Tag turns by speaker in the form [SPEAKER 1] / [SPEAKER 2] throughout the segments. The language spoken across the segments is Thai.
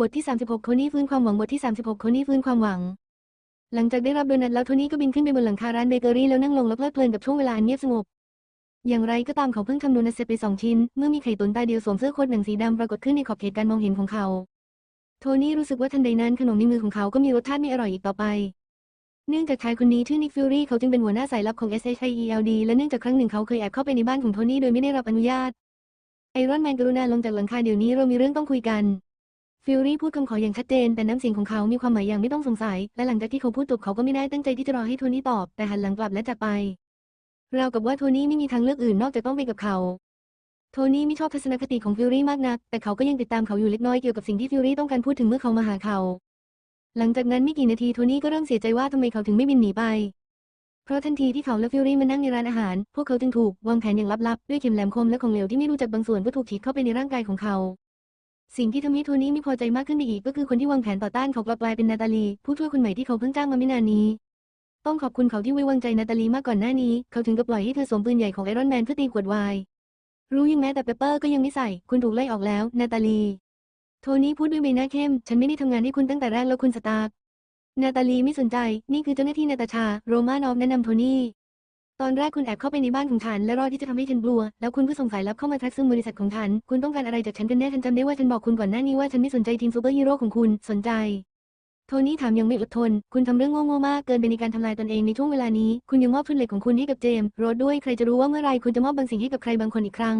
[SPEAKER 1] บทที่ 36 โทนี่ฟื้นความหวังบทที่ 36 โทนี่ฟื้นความหวัง หลังจากได้รับโดนัทแล้วโทนี่ก็บินขึ้นไปบนหลังคาร้านเบเกอรี่แล้วนั่งลงแล้วเพลิดเพลินกับช่วงเวลาอันเงียบสงบ อย่างไรก็ตามเขาเพิ่งทำโดนัทเสร็จไปสองชิ้น เมื่อมีไข่ตุ๋นตาเดียวสวมเสื้อโค้ทหนังสีดำปรากฏขึ้นในขอบเขตการมองเห็นของเขา โทนี่รู้สึกว่าทันใดนั้นขนมในมือของเขาก็มีรสชาติไม่อร่อยอีกต่อไป เนื่องจากชายคนนี้ชื่อนิกฟิลลี่เขาจึงเป็นหัวหน้าสายลับของ SHIELD และเนื่องจากครั้งหนึ่งเขาเคยแอบเข้าไปในบ้านของโทนี่โดยไม่ได้รับอนุญาตไอรอนแมนกรุณาลงจากหลังคาเดี๋ยวนี้เรามีเรื่องต้องคุยกัน ฟิลลี่พูดคำขออย่างชัดเจน แต่น้ำเสียงของเขามีความหมายอย่างไม่ต้องสงสัย และหลังจากที่เขาพูดจบเขาก็ไม่ได้ตั้งใจที่จะรอให้โทนี่ตอบ แต่หันหลังกลับและจากไปราวกับว่าโทนี่ไม่มีทางเลือกอื่นนอกจากต้องไปกับเขา โทนี่ไม่ชอบทัศนคติของฟิลลี่มากนัก แต่เขาก็ยังติดตามเขาอยู่เล็กน้อยเกี่ยวกับสิ่งที่ฟิลลี่ต้องการพูดถึงเมื่อเขามาหาเขา หลังจากนั้นไม่กี่นาทีโทนี่ก็เริ่มเสียใจว่าทำไมเขาถึงไม่บินหนีไป เพราะทันทีที่เขาและฟิลลี่มานั่งในร้านอาหาร พวกเขาจึงถูกวางแผนอย่างลับๆด้วยเข็มแหลมคมและของเหลวที่ไม่รู้จักบางส่วนก็ถูกฉีดเข้าไปในร่างกายของเขา สิ่งที่ทำให้โทนี่ไม่พอใจมากขึ้นไปอีกก็คือคนที่วางแผนต่อต้านเขากลับกลายเป็นนาตาลี ผู้ช่วยคนใหม่ที่เขาเพิ่งจ้างมาไม่นานนี้ ต้องขอบคุณเขาที่ไว้วางใจนาตาลีมากก่อนหน้านี้ เขาถึงกับปล่อยให้เธอสวมปืนใหญ่ของไอรอนแมนเพื่อตีขวดวน์รู้ยังแม้แต่เปเปอร์ก็ยังไม่ใส่ คุณถูกไล่ออกแล้ว นาตาลี โทนี่พูดด้วยใบหน้าเข้ม ฉันไม่ได้ทำงานให้คุณตั้งแต่แรกแล้วคุณสตาร์กนาตาลีไม่สนใจ นี่คือเจ้าหน้าที่นาตาชา โรมานอฟแนะนำโทนี่ ตอนแรกคุณแอบเข้าไปในบ้านของฉันและรอที่จะทำให้ฉันกลัว แล้วคุณก็ส่งสายลับเข้ามาทักซึ่งบริษัทของฉัน คุณต้องการอะไรจากฉันกันแน่ฉันจำได้ว่าฉันบอกคุณก่อนหน้านี้ว่าฉันไม่สนใจทีมซูเปอร์ฮีโร่ของคุณสนใจ โทนี่ถามยังไม่อดทน คุณทำเรื่องโง่ๆมากเกินไปในการทำลายตนเองในช่วงเวลานี้ คุณยังมอบทุนเหล็กของคุณให้กับเจมส์โรดด้วยใครจะรู้ว่าเมื่อไรคุณจะมอบบางสิ่งให้กับใครบางคนอีกครั้ง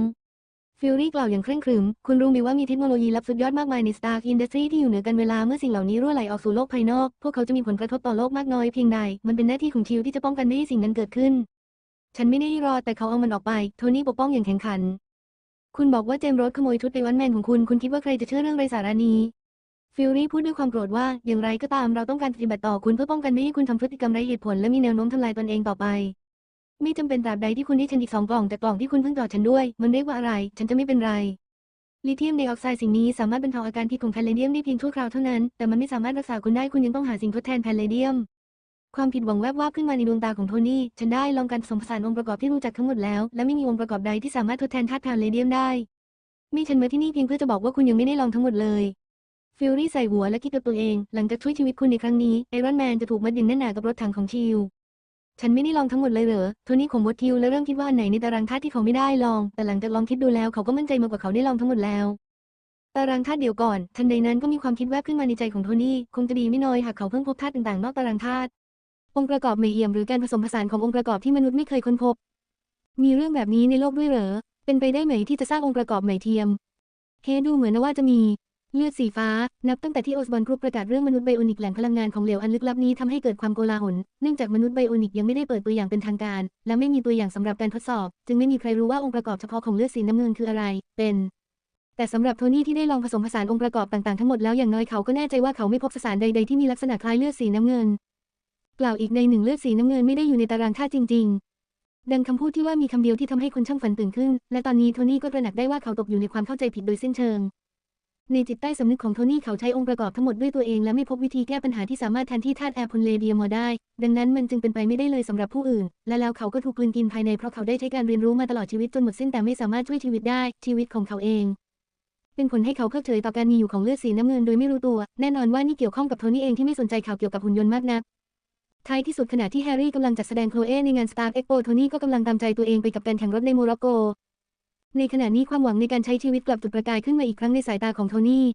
[SPEAKER 1] ฟิลลี่กล่าวอย่างเคร่งครึม คุณรู้ไหมว่ามีเทคโนโลยีลับสุดยอดมากมายใน Stark Industry ที่อยู่เหนือกันเวลาเมื่อสิ่งเหล่านี้รั่วไหลออกสู่โลกภายนอก พวกเขาจะมีผลกระทบต่อโลกมากน้อยเพียงใด มันเป็นหน้าที่ของทิวที่จะป้องกันไม่ให้สิ่งนั้นเกิดขึ้น ฉันไม่ได้รอแต่เขาเอามันออกไป โทนี่ปกป้องอย่างแข็งขัน คุณบอกว่าเจมส์โรสขโมยชุดไปวันแมนของคุณ คุณคิดว่าใครจะเชื่อเรื่องไร้สาระนี้ฟิลลี่พูดด้วยความโกรธว่า อย่างไรก็ตามเราต้องการปฏิบัติต่อคุณเพื่อป้องกันไม่ให้คุณทำพฤติกรรมไร้เหตุผลและมีแนวโน้มทำลายตนเองต่อไป ไม่จำเป็นตราบใดที่คุณให้ฉันอีกสองกล่องแต่กล่องที่คุณเพิ่งจอฉันด้วย มันเรียกว่าอะไร ฉันจะไม่เป็นไร ลิเธียมไดออกไซด์สิ่งนี้สามารถบรรเทาอาการพิษของแพลเดียมได้เพียงชั่วคราวเท่านั้น แต่มันไม่สามารถรักษาคุณได้คุณยังต้องหาสิ่งทดแทนแพลเดียม ความผิดหวังแวบวาบขึ้นมาในดวงตาของโทนี่ ฉันได้ลองการผสมผสานองค์ประกอบที่รู้จักทั้งหมดแล้ว และไม่มีองค์ประกอบใดที่สามารถทดแทนธาตุแพลเดียมได้ มีฉันมาที่นี่เพียงเพื่อจะบอกว่าคุณยังไม่ได้ลองทั้งหมดเลย ฟิลลี่ใส่หัวและคิดกับตัวเอง หลังจากช่วยชีวิตคุณในครั้งนี้ ไอรอนแมนจะถูกมัดอย่างแน่นหนากับรถถังของชิลฉันไม่ได้ลองทั้งหมดเลยเหรอ โทนี่ข่มวดทิวและเริ่มคิดว่าอันไหนในตารางธาตุที่เขาไม่ได้ลอง แต่หลังจากลองคิดดูแล้วเขาก็มั่นใจมากกว่าเขาได้ลองทั้งหมดแล้ว ตารางธาตุเดียวก่อน ทันใดนั้นก็มีความคิดแวบขึ้นมาในใจของโทนี่ คงจะดีไม่น้อยหากเขาเพิ่งพบธาตุต่างๆนอกตารางธาตุ องค์ประกอบไม่เอี่ยมหรือการผสมผสานขององค์ประกอบที่มนุษย์ไม่เคยค้นพบ มีเรื่องแบบนี้ในโลกด้วยเหรอ เป็นไปได้ไหมที่จะสร้างองค์ประกอบใหม่เทียมเฮดูเหมือนนะว่าจะมีเลือดสีฟ้า นับตั้งแต่ที่โอสบอนกรุ๊ปประกาศเรื่องมนุษย์ไบโอนิกแหล่งพลังงานของเหลวอันลึกลับนี้ทำให้เกิดความโกลาหล เนื่องจากมนุษย์ไบโอนิกยังไม่ได้เปิดตัวอย่างเป็นทางการ และไม่มีตัวอย่างสำหรับการทดสอบ จึงไม่มีใครรู้ว่าองค์ประกอบเฉพาะของเลือดสีน้ำเงินคืออะไร เป็น แต่สำหรับโทนี่ที่ได้ลองผสมผสานองค์ประกอบต่างๆทั้งหมดแล้วอย่างน้อยเขาก็แน่ใจว่าเขาไม่พบสสารใดๆที่มีลักษณะคล้ายเลือดสีน้ำเงิน กล่าวอีกในหนึ่งเลือดสีน้ำเงินไม่ได้อยู่ในตารางธาตุจริง ๆ ดังคำพูดที่ว่ามีคำเดียวที่ทำให้คนช่างฝันตื่นขึ้น และตอนนี้โทนี่ก็ตระหนักได้ว่าเขาตกอยู่ในความเข้าใจผิดโดยสิ้นเชิง ในจิตใต้สำนึกของโทนี่เขาใช้องค์ประกอบทั้งหมดด้วยตัวเองและไม่พบวิธีแก้ปัญหาที่สามารถแทนที่ธาตุแอร์พลเลเดียมอได้ ดังนั้นมันจึงเป็นไปไม่ได้เลยสำหรับผู้อื่น และแล้วเขาก็ถูกกลืนกินภายในเพราะเขาได้ใช้การเรียนรู้มาตลอดชีวิตจนหมดสิ้นแต่ไม่สามารถช่วยชีวิตได้ ชีวิตของเขาเองเป็นผลให้เขาเพิกเฉยต่อการมีอยู่ของเลือดสีน้ำเงินโดยไม่รู้ตัว แน่นอนว่านี่เกี่ยวข้องกับโทนี่เองที่ไม่สนใจข่าวเกี่ยวกับหุ่นยนต์มากนัก ท้ายที่สุดขณะที่แฮร์รี่กำลังจัดแสดงโคลเอในงาน Star Expo โทนี่ก็กำลังตามใจตัวเองไปกับการแข่งรถในโมร็อกโก ในขณะนี้ความหวังในการใช้ชีวิตกลับจุดประกายขึ้นมาอีกครั้งในสายตาของโทนี่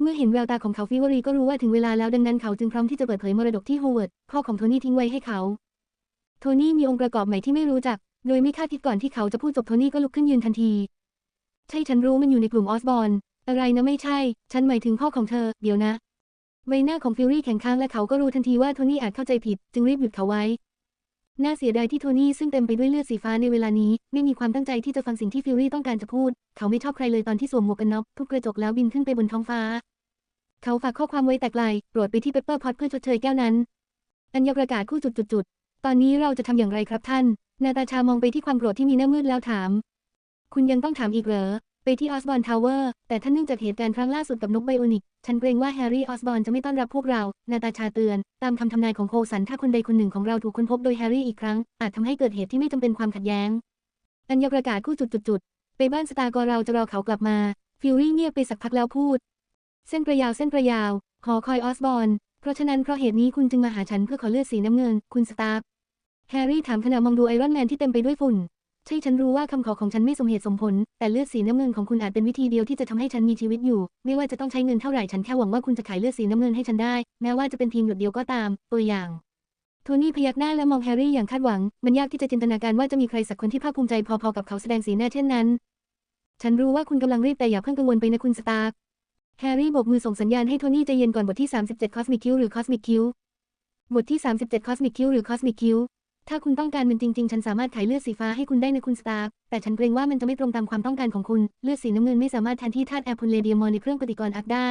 [SPEAKER 1] เมื่อเห็นแววตาของเขาฟิวอรีก็รู้ว่าถึงเวลาแล้วดังนั้นเขาจึงพร้อมที่จะเปิดเผยมรดกที่โฮเวิร์ดพ่อของโทนี่ทิ้งไว้ให้เขา โทนี่มีองค์ประกอบใหม่ที่ไม่รู้จัก โดยไม่คาดคิดก่อนที่เขาจะพูดจบโทนี่ก็ลุกขึ้นยืนทันที ใช่ฉันรู้มันอยู่ในกลุ่มออสบอนอะไรนะไม่ใช่ ฉันหมายถึงพ่อของเธอ เดี๋ยวนะ ใบหน้าของฟิลลี่แข็งค้างและเขาก็รู้ทันทีว่าโทนี่อาจเข้าใจผิด จึงรีบหยุดเขาไว้ น่าเสียดายที่โทนี่ซึ่งเต็มไปด้วยเลือดสีฟ้าในเวลานี้ ไม่มีความตั้งใจที่จะฟังสิ่งที่ฟิลลี่ต้องการจะพูด เขาไม่ชอบใครเลยตอนที่สวมหมวกกันน็อกทุบกระจกแล้วบินขึ้นไปบนท้องฟ้า เขาฝากข้อความไว้แต่ไกลโปรดไปที่เปปเปอร์พอตเพื่อชดเชยแก้วนั้น อัญญประกาศคู่จุดๆๆตอนนี้เราจะทำอย่างไรครับท่าน นาตาชามองไปที่ความโกรธที่มีหน้ามืดแล้วถาม คุณยังต้องถามอีกเหรอ ไปที่ออสบอนทาวเวอร์ แต่ท่านเนื่องจากเหตุการณ์ครั้งล่าสุดกับนกไบโอนิก ฉันเกรงว่าแฮร์รี่ออสบอนจะไม่ต้อนรับพวกเรา นาตาชาเตือน ตามคำทำนายของโคสัน ถ้าคนใดคนหนึ่งของเราถูกค้นพบโดยแฮร์รี่อีกครั้ง อาจทำให้เกิดเหตุที่ไม่จำเป็นความขัดแย้ง อัญญประกาศคู่จุดๆๆไปบ้านสตาร์กอเราจะรอเขากลับมา ฟิลลี่เงียบไปสักพักแล้วพูด เส้นประยาวเส้นประยาวหอคอยออสบอร์นเพราะฉะนั้นเพราะเหตุนี้คุณจึงมาหาฉันเพื่อขอเลือดสีน้ำเงิน คุณสตาร์แฮร์รี่ถามขณะมองดูไอรอนแมนที่เต็มไปด้วยฝุ่น ใช่ฉันรู้ว่าคำขอของฉันไม่สมเหตุสมผล แต่เลือดสีน้ำเงินของคุณอาจเป็นวิธีเดียวที่จะทำให้ฉันมีชีวิตอยู่ ไม่ว่าจะต้องใช้เงินเท่าไหร่ฉันแค่หวังว่าคุณจะขายเลือดสีน้ำเงินให้ฉันได้ แม้ว่าจะเป็นเพียงหยดเดียวก็ตาม ตัวอย่างโทนี่พยักหน้าและมองแฮร์รี่อย่างคาดหวัง มันยากที่จะจินตนาการว่าจะมีใครสักคนที่ภาคภูมิใจพอๆกับเขาแสดงสีหน้าเช่นนั้น ฉันรู้ว่าคุณกำลังรีบแต่อย่าเพิ่งกังวลไปนะคุณสตาร์ก แฮร์รี่โบกมือส่งสัญญาณให้โทนี่ใจเย็นก่อนบทที่ 37 Cosmic Q หรือ Cosmic Q บทที่ 37 Cosmic Q หรือ Cosmic Q ถ้าคุณต้องการมันจริง ๆ ฉันสามารถขายเลือดสีฟ้าให้คุณได้นะคุณสตาร์กแต่ฉันเกรงว่ามันจะไม่ตรงตามความต้องการของคุณ เลือดสีน้ำเงินไม่สามารถแทนที่ธาตุแอร์พุนเลเดียมอในเครื่องปฏิกรณ์อักได้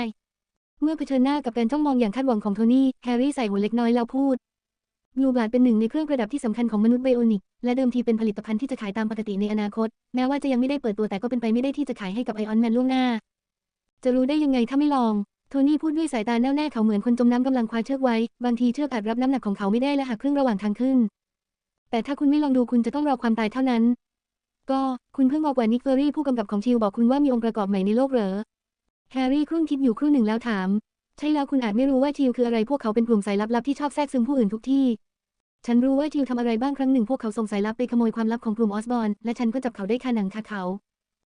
[SPEAKER 1] เมื่อเผชิญหน้ากับการจ้องมองอย่างคาดหวังของโทนี่ แฮร์รี่ใส่หัวเล็กน้อยแล้วพูดบลูบลาดเป็นหนึ่งในเครื่องประดับที่สำคัญของมนุษย์ไบโอนิก และเดิมทีเป็นผลิตภัณฑ์ที่จะขายตามปกติในอนาคต แม้ว่าจะยังไม่ได้เปิดตัวแต่ก็เป็นไปไม่ได้ที่จะขายให้กับไอออนแมนล่วงหน้า จะรู้ได้ยังไงถ้าไม่ลอง โทนี่พูดด้วยสายตาแน่วแน่เขาเหมือนคนจมน้ำกำลังคว้าเชือกไว้ บางทีเชือกอาจรับน้ำหนักของเขาไม่ได้และหักครึ่งระหว่างทางขึ้น แต่ถ้าคุณไม่ลองดูคุณจะต้องรอความตายเท่านั้น ก็คุณเพิ่งบอกว่านิกเฟอรี่ผู้กำกับของชิลบอกคุณว่ามีองค์ประกอบใหม่ในโลกเหรอ แฮร์รี่ครุ่นคิดอยู่ครู่หนึ่งแล้วถาม ใช่แล้วคุณอาจไม่รู้ว่าชิลคืออะไรพวกเขาเป็นกลุ่มสายลับๆที่ชอบแทรกซึมผู้อื่นทุกที่ ฉันรู้ว่าชิลทำอะไรบ้างครั้งหนึ่งพวกเขาส่งสายลับไปขโมยความลับของกลุ่มออสบอนและฉันก็จับเขาได้คาหนังคาเขา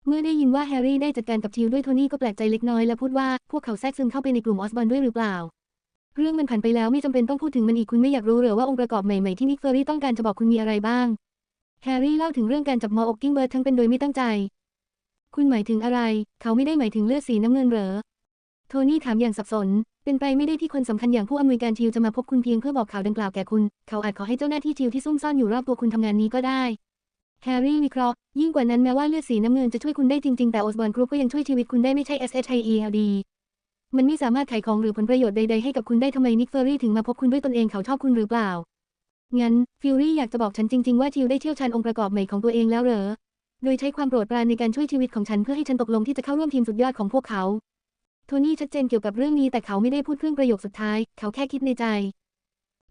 [SPEAKER 1] เมื่อได้ยินว่าแฮร์รี่ได้จัดการกับชิลด้วยโทนี่ก็แปลกใจเล็กน้อยและพูดว่าพวกเขาแทรกซึมเข้าไปในกลุ่มออสบอนด้วยหรือเปล่า เรื่องมันผ่านไปแล้วไม่จำเป็นต้องพูดถึงมันอีกคุณไม่อยากรู้หรือว่าองค์ประกอบใหม่ๆที่นิกเฟอรี่ต้องการจะบอกคุณมีอะไรบ้าง แฮร์รี่เล่าถึงเรื่องการจับมออกกิ้งเบิร์ดทั้งเป็นโดยไม่ตั้งใจ คุณหมายถึงอะไร เขาไม่ได้หมายถึงเลือดสีน้ำเงินเหรอ โทนี่ถามอย่างสับสน เป็นไปไม่ได้ที่คนสำคัญอย่างผู้อำนวยการชิลจะมาพบคุณเพียงเพื่อบอกข่าวดังกล่าวแก่คุณ เขาอาจขอให้เจ้าหน้าที่ชิลที่ซุ่มซ่อนอยู่รอบตัวคุณทำงานนี้ก็ได้แฮร์รี่วิเคราะห์ยิ่งกว่านั้นแม้ว่าเลือดสีน้ำเงินจะช่วยคุณได้จริงๆ แต่โอสบอร์นกรุ๊ปก็ยังช่วยชีวิตคุณได้ไม่ใช่ SHIELD มันไม่สามารถขายของหรือผลประโยชน์ใดๆให้กับคุณได้ทำไมนิกเฟอรี่ถึงมาพบคุณด้วยตนเองเขาชอบคุณหรือเปล่า งั้นฟิวรี่อยากจะบอกฉันจริง ๆ ว่าชิลได้เชี่ยวชาญองค์ประกอบใหม่ของตัวเองแล้วเหรอ โดยใช้ความโปรดปรานในการช่วยชีวิตของฉันเพื่อให้ฉันตกลงที่จะเข้าร่วมทีมสุดยอดของพวกเขา โทนี่ชัดเจนเกี่ยวกับเรื่องนี้แต่เขาไม่ได้พูดครึ่งประโยคสุดท้าย เขาแค่คิดในใจ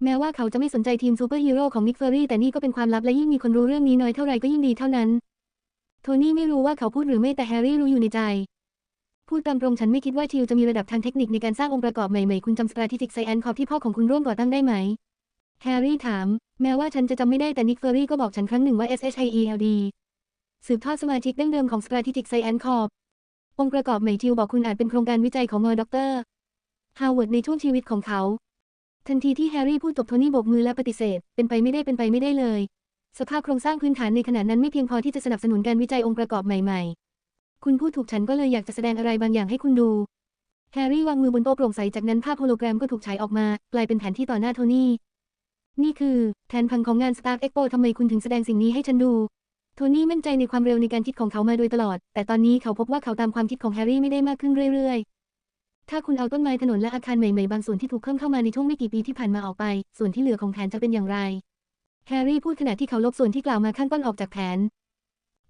[SPEAKER 1] แม้ว่าเขาจะไม่สนใจทีมซูเปอร์ฮีโร่ของนิกเฟอรี่แต่นี่ก็เป็นความลับและยิ่งมีคนรู้เรื่องนี้น้อยเท่าไรก็ยิ่งดีเท่านั้น โทนี่ไม่รู้ว่าเขาพูดหรือไม่แต่แฮร์รี่รู้อยู่ในใจ พูดตามตรงฉันไม่คิดว่าชิลจะมีระดับทางเทคนิคในการสร้างองค์ประกอบใหม่ๆ คุณจำ Strategic Science Corp ที่พ่อของคุณร่วมก่อตั้งได้ไหม แฮร์รี่ถาม แม้ว่าฉันจะจำไม่ได้แต่นิกเฟอร์รี่ก็บอกฉันครั้งหนึ่งว่า SHIELD สืบทอดสมาชิกดั้งเดิมของ Strategic Science Corp องค์ประกอบใหม่ชิลบอกคุณอาจเป็นโครงการวิจัยของมอด็อกเตอร์ฮาวเวิร์ดในช่วงชีวิตของเขา ทันทีที่แฮร์รี่พูดจบโทนี่โบกมือและปฏิเสธ เป็นไปไม่ได้เป็นไปไม่ได้เลย สภาพโครงสร้างพื้นฐานในขณะนั้นไม่เพียงพอที่จะสนับสนุนการวิจัยองค์ประกอบใหม่ๆ คุณพูดถูกฉันก็เลยอยากจะแสดงอะไรบางอย่างให้คุณดู แฮร์รี่วางมือบนโต๊ะโปร่งใส จากนั้นภาพโฮโลแกรมก็ถูกฉายออกมา กลายเป็นแผนที่ต่อหน้าโทนี่ นี่คือแผนพังของงาน Stark Expo ทำไมคุณถึงแสดงสิ่งนี้ให้ฉันดู โทนี่มั่นใจในความเร็วในการคิดของเขามาโดยตลอด แต่ตอนนี้เขาพบว่าเขาตามความคิดของแฮร์รี่ไม่ได้มากขึ้นเรื่อย ๆ ถ้าคุณเอาต้นไม้ถนนและอาคารใหม่ๆ บางส่วนที่ถูกเพิ่มเข้ามาในช่วงไม่กี่ปีที่ผ่านมาออกไป ส่วนที่เหลือของแผนจะเป็นอย่างไร แฮร์รี่พูดขณะที่เขาลบส่วนที่กล่าวมาข้างต้นออกจากแผน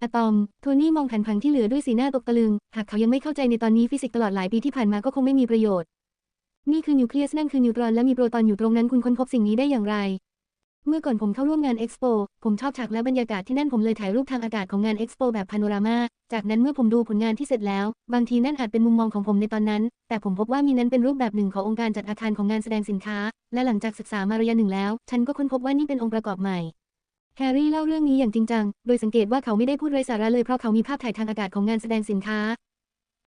[SPEAKER 1] อะตอม โทนี่มองแผนผังที่เหลือด้วยสีหน้าตกตะลึง หากเขายังไม่เข้าใจในตอนนี้ฟิสิกส์ตลอดหลายปีที่ผ่านมาก็คงไม่มีประโยชน์ นี่คือนิวเคลียสนั่นคือนิวตรอนและมีโปรตอนอยู่ตรงนั้นคุณค้นพบสิ่งนี้ได้อย่างไร เมื่อก่อนผมเข้าร่วมงานเอ็กซ์โปผมชอบฉากและบรรยากาศที่นั่นผมเลยถ่ายรูปทางอากาศของงานเอ็กซ์โปแบบพาโนรามา จากนั้นเมื่อผมดูผลงานที่เสร็จแล้ว บางทีนั่นอาจเป็นมุมมองของผมในตอนนั้น แต่ผมพบว่ามีนั้นเป็นรูปแบบหนึ่งขององค์การจัดอาคารของงานแสดงสินค้า และหลังจากศึกษามาระยะหนึ่งแล้ว ฉันก็ค้นพบว่านี่เป็นองค์ประกอบใหม่ แฮร์รี่เล่าเรื่องนี้อย่างจริงจัง โดยสังเกตว่าเขาไม่ได้พูดไร้สาระเลยเพราะเขามีภาพถ่ายทางอากาศของงานแสดงสินค้า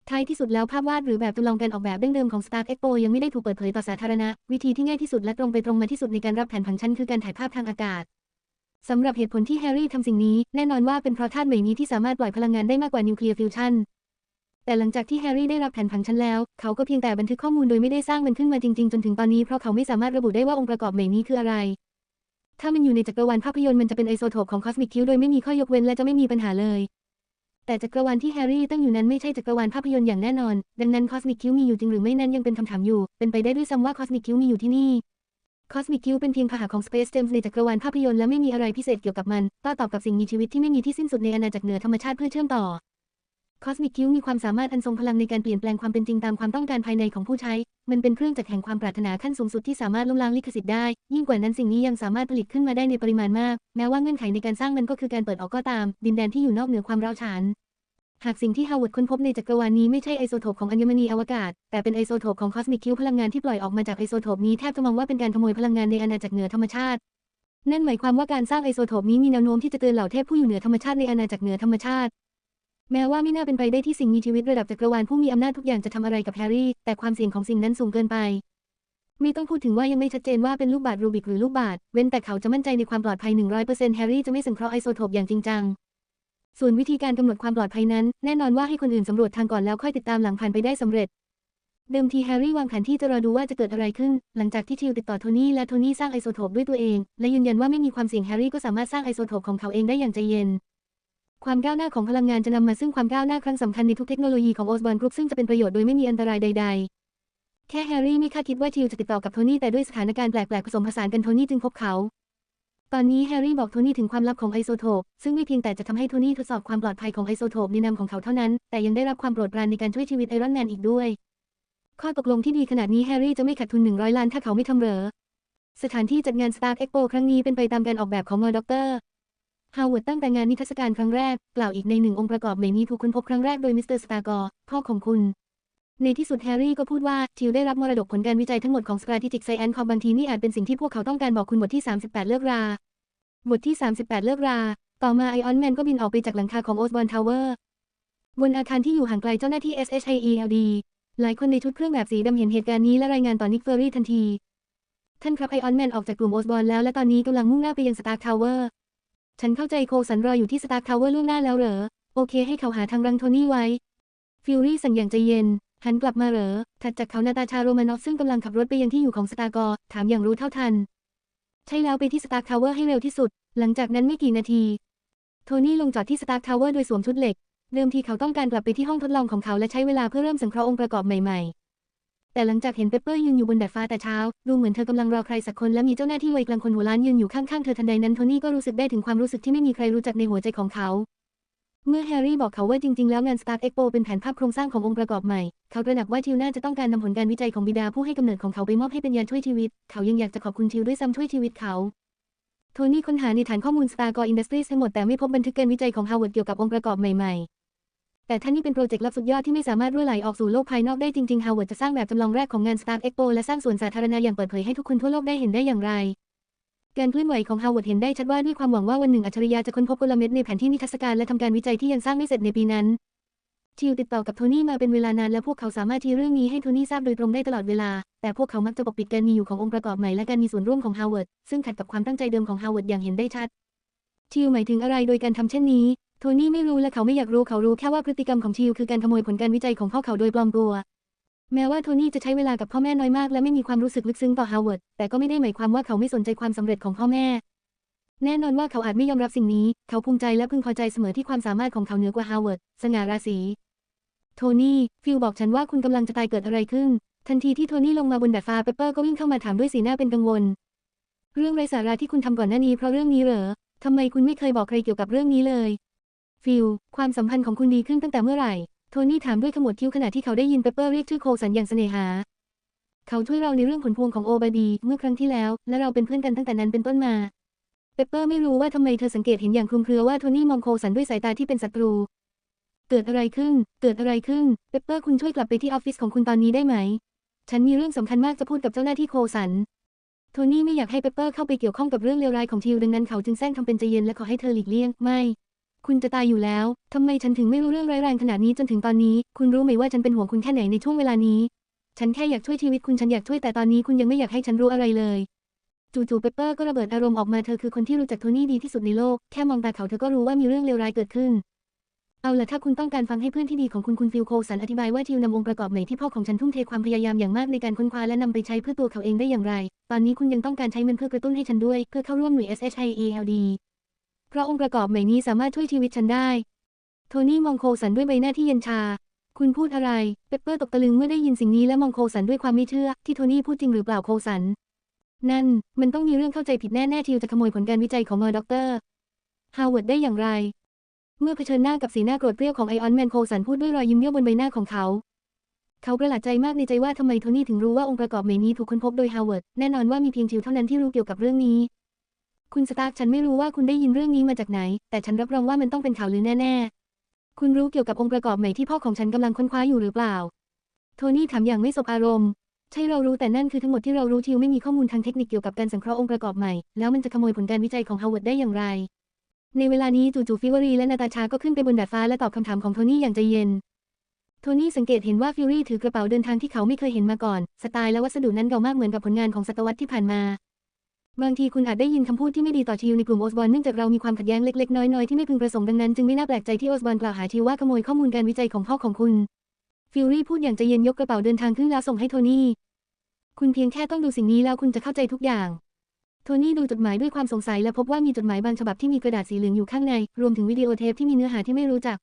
[SPEAKER 1] ท้ายที่สุดแล้วภาพวาดหรือแบบจำลองการออกแบบดั้งเดิมของ Stark Expo ยังไม่ได้ถูกเปิดเผยต่อสาธารณะ วิธีที่ง่ายที่สุดและตรงไปตรงมาที่สุดในการรับแผนผังชั้นคือการถ่ายภาพทางอากาศสำหรับเหตุผลที่แฮร์รี่ทำสิ่งนี้ แน่นอนว่าเป็นเพราะธาตุใหม่นี้ที่สามารถปล่อยพลังงานได้มากกว่านิวเคลียร์ฟิวชันแต่หลังจากที่แฮร์รี่ได้รับแผนผังชั้นแล้ว เขาก็เพียงแต่บันทึกข้อมูลโดยไม่ได้สร้างมันขึ้นมาจริง ๆ จนถึงตอนนี้เพราะเขาไม่สามารถระบุได้ว่าองค์ประกอบใหม่นี้คืออะไร ถ้ามันอยู่ในจักรวาลภาพยนตร์มันจะเป็นไอโซโทปของคอสมิกคิวโดยไม่มีข้อยกเว้นและจะไม่มีปัญหาเลย แต่จักรวาลที่แฮร์รี่ตั้งอยู่นั้นไม่ใช่จักรวาลภาพยนตร์อย่างแน่นอน ดังนั้นคอสมิกคิวมีอยู่จริงหรือไม่นั้นยังเป็นคำถามอยู่ เป็นไปได้ด้วยซ้ำว่าคอสมิกคิวมีอยู่ที่นี่คอสมิกคิวเป็นเพียงพาหะของ Space Gems ในจักรวาลภาพยนตร์และไม่มีอะไรพิเศษเกี่ยวกับมันโต้ตอบกับสิ่งมีชีวิตที่ไม่มีที่สิ้นสุดในอาณาจักรเหนือธรรมชาติเพื่อเชื่อมต่อ คอสมิกคิวมีความสามารถอันทรงพลังในการเปลี่ยนแปลงความเป็นจริงตามความต้องการภายในของผู้ใช้ มันเป็นเครื่องจักรแห่งความปรารถนาขั้นสูงสุดที่สามารถล้มล้างลิขสิทธิ์ได้ ยิ่งกว่านั้นสิ่งนี้ยังสามารถผลิตขึ้นมาได้ในปริมาณมาก แม้ว่าเงื่อนไขในการสร้างมันก็คือการเปิดออกก็ตาม ดินแดนที่อยู่นอกเหนือความร้าวฉาน หากสิ่งที่ฮาวเวิร์ดค้นพบในจักรวาลนี้ไม่ใช่ไอโซโทปของอัญมณีอวกาศ แต่เป็นไอโซโทปของคอสมิกคิวพลังงานที่ปล่อยออกมาจากไอโซโทปนี้แทบจะมองว่าเป็นการขโมยพลังงานในอาณาจักรเหนือธรรมชาติ นั่นหมายความว่าการสร้างไอโซโทปนี้มีแนวโน้มที่จะเตือนเหล่าเทพผู้อยู่เหนือธรรมชาติในอาณาจักรเหนือธรรมชาติ แม้ว่าไม่น่าเป็นไปได้ที่สิ่งมีชีวิตระดับจักรวาลผู้มีอำนาจทุกอย่างจะทำอะไรกับแฮร์รี่ แต่ความเสี่ยงของสิ่งนั้นสูงเกินไปไม่ต้องพูดถึงว่ายังไม่ชัดเจนว่าเป็นลูกบาศก์รูบิกหรือลูกบาศก์เว้นแต่เขาจะมั่นใจในความปลอดภัย 100%แฮร์รี่จะไม่สังเคราะห์ไอโซโทปอย่างจริงจัง ส่วนวิธีการกำหนดความปลอดภัยนั้น แน่นอนว่าให้คนอื่นสำรวจทางก่อนแล้วค่อยติดตามหลังผ่านไปได้สำเร็จ เดิมทีแฮร์รี่วางแผนที่จะรอดูว่าจะเกิดอะไรขึ้น หลังจากที่ทิวติดต่อโทนี่และโทนี่สร้างไอโซโทปด้วยตัวเอง และยืนยันว่าไม่มีความเสี่ยงแฮร์รี่ก็สามารถสร้างไอโซโทปของเขาเองได้อย่างใจเย็น ความก้าวหน้าของพลังงานจะนำมาซึ่งความก้าวหน้าครั้งสำคัญในทุกเทคโนโลยีของโอสบอนกรุ๊ปซึ่งจะเป็นประโยชน์โดยไม่มีอันตรายใด ๆ แค่แฮร์รี่ไม่คาดคิดว่าทิวจะติดต่อกับโทนี่แต่ด้วยสถานการณ์แปลกๆผสมผสานกันโทนี่จึงพบเขา ตอนนี้แฮร์รี่บอกโทนี่ถึงความลับของไอโซโทปซึ่งไม่เพียงแต่จะทำให้โทนี่ทดสอบความปลอดภัยของไอโซโทปในนามของเขาเท่านั้น แต่ยังได้รับความโปรดปรานในการช่วยชีวิตไอรอนแมนอีกด้วย ข้อตกลงที่ดีขนาดนี้แฮร์รี่จะไม่ขาดทุน100ล้านถ้าเขาไม่ทำเหรอสถานที่จัดงาน Star Expo ครั้งนี้เป็นไปตามการออกแบบของมอด็อกเตอร์ ฮาวเวิร์ดตั้งแต่งานนิทรรศการครั้งแรก กล่าวอีกในหนึ่งองค์ประกอบใหม่นี้ถูกค้นพบครั้งแรกโดยมิสเตอร์สตาร์กอร์พ่อของคุณ ในที่สุดแฮร์รี่ก็พูดว่า ทิวได้รับมรดกผลการวิจัยทั้งหมดของ Strategic Science ของบางทีนี่อาจเป็นสิ่งที่พวกเขาต้องการบอกคุณบทที่ 38 เลิกรา บทที่ 38 เลิกรา ต่อมาไอออนแมนก็บินออกไปจากหลังคาของโอสบอนทาวเวอร์บนอาคารที่อยู่ห่างไกลเจ้าหน้าที่ SHIELD หลายคนในชุดเครื่องแบบสีดำเห็นเหตุการณ์นี้และรายงานต่อนิกเฟอร์รี่ทันที ท่านครับไอออนแมนออกจากกลุ่มโอสบอนแล้วและตอนนี้กำลังมุ่งหน้าไปยังสตาร์ทาวเวอร์ ฉันเข้าใจโคสันรออยู่ที่สตาร์ทาวเวอร์ล่วงหน้าแล้วเหรอ โอเคให้เขาหาทางรังโทนี่ไว้ ฟิลลี่สั่งอย่างใจเย็น หันกลับมาเหรอ ถัดจากเขานาตาชาโรมานอฟซึ่งกำลังขับรถไปยังที่อยู่ของสตาร์กอร์ถามอย่างรู้เท่าทัน ใช่แล้วไปที่สตาร์ทาวเวอร์ให้เร็วที่สุด หลังจากนั้นไม่กี่นาที โทนี่ลงจอดที่สตาร์ทาวเวอร์โดยสวมชุดเหล็ก เดิมทีเขาต้องการกลับไปที่ห้องทดลองของเขาและใช้เวลาเพื่อเริ่มสังเคราะห์องค์ประกอบใหม่ๆ แต่หลังจากเห็นเปปเปอร์ยืนอยู่บนดาดฟ้าแต่เช้า ดูเหมือนเธอกำลังรอใครสักคนและมีเจ้าหน้าที่วัยกลางคนหัวล้านยืนอยู่ข้างๆเธอทันใดนั้นโทนี่ก็รู้สึกได้ถึงความรู้สึกที่ไม่มีใครรู้จักในหัวใจของเขา เมื่อแฮร์รี่บอกเขาว่าจริงๆ แล้วงาน Start Expo เป็นแผนภาพโครงสร้างขององค์ประกอบใหม่ เขาตระหนักว่าทิวน่าจะต้องการนำผลการวิจัยของบิดาผู้ให้กำเนิดของเขาไปมอบให้เป็นยาช่วยชีวิต เขายังอยากจะขอบคุณทิวด้วยซ้ำช่วยชีวิตเขาโทนี่ค้นหาในฐานข้อมูล Star Core Industries ทั้งหมดแต่ไม่พบบันทึกการวิจัยของ Harvard เกี่ยวกับองค์ประกอบใหม่ๆ แต่ถ้านี่เป็นโปรเจกต์ลับสุดยอดที่ไม่สามารถรั่วไหลออกสู่โลกภายนอกได้จริงๆ Harvard จะสร้างแบบจำลองแรกของงาน Start Expo และสร้างสวนสาธารณะอย่างเปิดเผยให้ทุกคนทั่วโลกได้เห็นได้อย่างไรการเคลื่อนไหวของ Harvard เห็นได้ชัดว่าด้วยความหวังว่าวันหนึ่งอัจฉริยะจะค้นพบกลเม็ดในแผนที่นิทรรศการและทำการวิจัยที่ยังสร้างไม่เสร็จในปีนั้นทิวติดต่อกับโทนี่มาเป็นเวลานานและพวกเขาสามารถที่เรื่องนี้ให้โทนี่ทราบโดยตรงได้ตลอดเวลา แต่พวกเขามักจะปกปิดการมีอยู่ขององค์ประกอบใหม่และการมีส่วนร่วมของ Harvard ซึ่งขัดกับความตั้งใจเดิมของ Harvard อย่างเห็นได้ชัดทิวหมายถึงอะไรโดยการทำเช่นนี้ โทนี่ไม่รู้และเขาไม่อยากรู้เขารู้แค่ว่าพฤติกรรมของทิวคือการขโมยผลการวิจัยของพ่อเขาโดยปลอมตัว แม้ว่าโทนี่จะใช้เวลากับพ่อแม่น้อยมาก และไม่มีความรู้สึกลึกซึ้งต่อ Harvard แต่ก็ไม่ได้หมายความว่าเขาไม่สนใจความสำเร็จของพ่อแม่ แน่นอนว่าเขาอาจไม่ยอมรับสิ่งนี้ เขาภูมิใจและพึงพอใจเสมอที่ความสามารถของเขาเหนือกว่า Harvard สง่าราศีโทนี่ฟิลบอกฉันว่าคุณกำลังจะตายเกิดอะไรขึ้น ทันทีที่โทนี่ลงมาบนดาดฟ้าเปเปอร์ก็วิ่งเข้ามาถามด้วยสีหน้าเป็นกังวล เรื่องไร้สาระที่คุณทำก่อนหน้านี้เพราะเรื่องนี้เหรอทำไมคุณไม่เคยบอกใครเกี่ยวกับเรื่องนี้เลย ฟิล ความสัมพันธ์ของคุณดีขึ้นตั้งแต่เมื่อไหร่ โทนี่ถามด้วยขมวดคิ้วขณะที่เขาได้ยินเปเปอร์เรียกชื่อโคสันอย่างเสน่หา เขาช่วยเราในเรื่องผลพวงของโอบาดี เมื่อครั้งที่แล้ว และเราเป็นเพื่อนกันตั้งแต่นั้นเป็นต้นมา เปเปอร์ไม่รู้ว่าทำไมเธอสังเกตเห็นอย่างคลุมเครือว่าโทนี่มองโคสันด้วยสายตาที่เป็นศัตรู เกิดอะไรขึ้น เกิดอะไรขึ้น เปเปอร์คุณช่วยกลับไปที่ออฟฟิศของคุณตอนนี้ได้ไหม ฉันมีเรื่องสำคัญมากจะพูดกับเจ้าหน้าที่โคสัน โทนี่ไม่อยากให้เปปเปอร์เข้าไปเกี่ยวข้องกับเรื่องเลวร้ายของทิวดังนั้นเขาจึงแซงทำเป็นใจเย็นและขอให้เธอหลีกเลี่ยง ไม่ คุณจะตายอยู่แล้ว ทำไมฉันถึงไม่รู้เรื่องร้ายแรงขนาดนี้จนถึงตอนนี้ คุณรู้ไหมว่าฉันเป็นห่วงคุณแค่ไหนในช่วงเวลานี้ ฉันแค่อยากช่วยชีวิตคุณ ฉันอยากช่วยแต่ตอนนี้คุณยังไม่อยากให้ฉันรู้อะไรเลย จู่ๆเปเปอร์ก็ระเบิดอารมณ์ออกมา เธอคือคนที่รู้จักโทนี่ดีที่สุดในโลก แค่มองตาเขาเธอก็รู้ว่ามีเรื่องเลวร้ายเกิดขึ้น เอาล่ะถ้าคุณต้องการฟังให้เพื่อนที่ดีของคุณคุณฟิลโคสันอธิบายว่าทิวนำองค์ประกอบใหม่ที่พ่อของฉันทุ่มเทความพยายามอย่างมากในการค้นคว้าและนำไปใช้เพื่อตัวเขาเองได้อย่างไร ตอนนี้คุณยังต้องการใช้มันเพื่อกระตุ้นให้ฉันด้วย เพื่อเข้าร่วมหน่วย SHIELD เพราะองค์ประกอบใหม่นี้สามารถช่วยชีวิตฉันได้ โทนี่มองโคสันด้วยใบหน้าที่เย็นชา คุณพูดอะไร เปปเปอร์ตกตะลึงเมื่อได้ยินสิ่งนี้และมองโคสันด้วยความไม่เชื่อ ที่โทนี่พูดจริงหรือเปล่าโคสัน นั่น มันต้องมีเรื่องเข้าใจผิดแน่ๆทิวจะขโมยผลการวิจัยของมอด็อกเตอร์ฮาวเวิร์ดได้อย่างไร เมื่อเผชิญหน้ากับสีหน้าโกรธเกรี้ยวของไอออนแมนโคสันพูดด้วยรอยยิ้มเยี่ยวบนใบหน้าของเขาเขาประหลาดใจมากในใจว่าทำไมโทนี่ถึงรู้ว่าองค์ประกอบใหม่นี้ถูกค้นพบโดยฮาวเวิร์ด แน่นอนว่ามีเพียงทิวเท่านั้นที่รู้เกี่ยวกับเรื่องนี้ คุณสตาร์กฉันไม่รู้ว่าคุณได้ยินเรื่องนี้มาจากไหน แต่ฉันรับรองว่ามันต้องเป็นข่าวลือแน่ ๆ คุณรู้เกี่ยวกับองค์ประกอบใหม่ที่พ่อของฉันกำลังค้นคว้าอยู่หรือเปล่า โทนี่ถามอย่างไม่สบอารมณ์ ใช่เรารู้แต่นั่นคือทั้งหมดที่เรารู้ทิวไม่มีข้อมูลทางเทคนิคเกี่ยวกับการสังเคราะห์องค์ประกอบใหม่ แล้วมันจะขโมยผลการวิจัยของฮาวเวิร์ดได้อย่างไร ในเวลานี้จู่ๆฟิวรีและนาตาชาก็ขึ้นไปบนดาดฟ้าและตอบคำถามของโทนี่อย่างใจเย็น โทนี่สังเกตเห็นว่าฟิวรี่ถือกระเป๋าเดินทางที่เขาไม่เคยเห็นมาก่อน สไตล์และวัสดุนั้นเก่ามากเหมือนกับผลงานของศตวรรษที่ผ่านมา บางทีคุณอาจได้ยินคำพูดที่ไม่ดีต่อชิวในกลุ่มโอสบอร์เนื่องจากเรามีความขัดแย้งเล็กๆ น้อยๆ ที่ไม่พึงประสงค์ดังนั้นจึงไม่น่าแปลกใจที่โอสบอร์กล่าวหาชิวว่าขโมยข้อมูลการวิจัยของพ่อของคุณฟิวรี่พูดอย่างใจเย็นยกกระเป๋าเดินทางขึ้นแล้วส่งให้โทนี่ คุณเพียงแค่ต้องดูสิ่งนี้แล้วคุณจะเข้าใจทุกอย่าง โทนี่ดูจดหมายด้วยความสงสัยและพบว่ามีจดหมายบางฉบับที่มีกระดาษสีเหลืองอยู่ข้างใน รวมถึงวิดีโอเทปที่มีเนื้อหาที่ไม่รู้จัก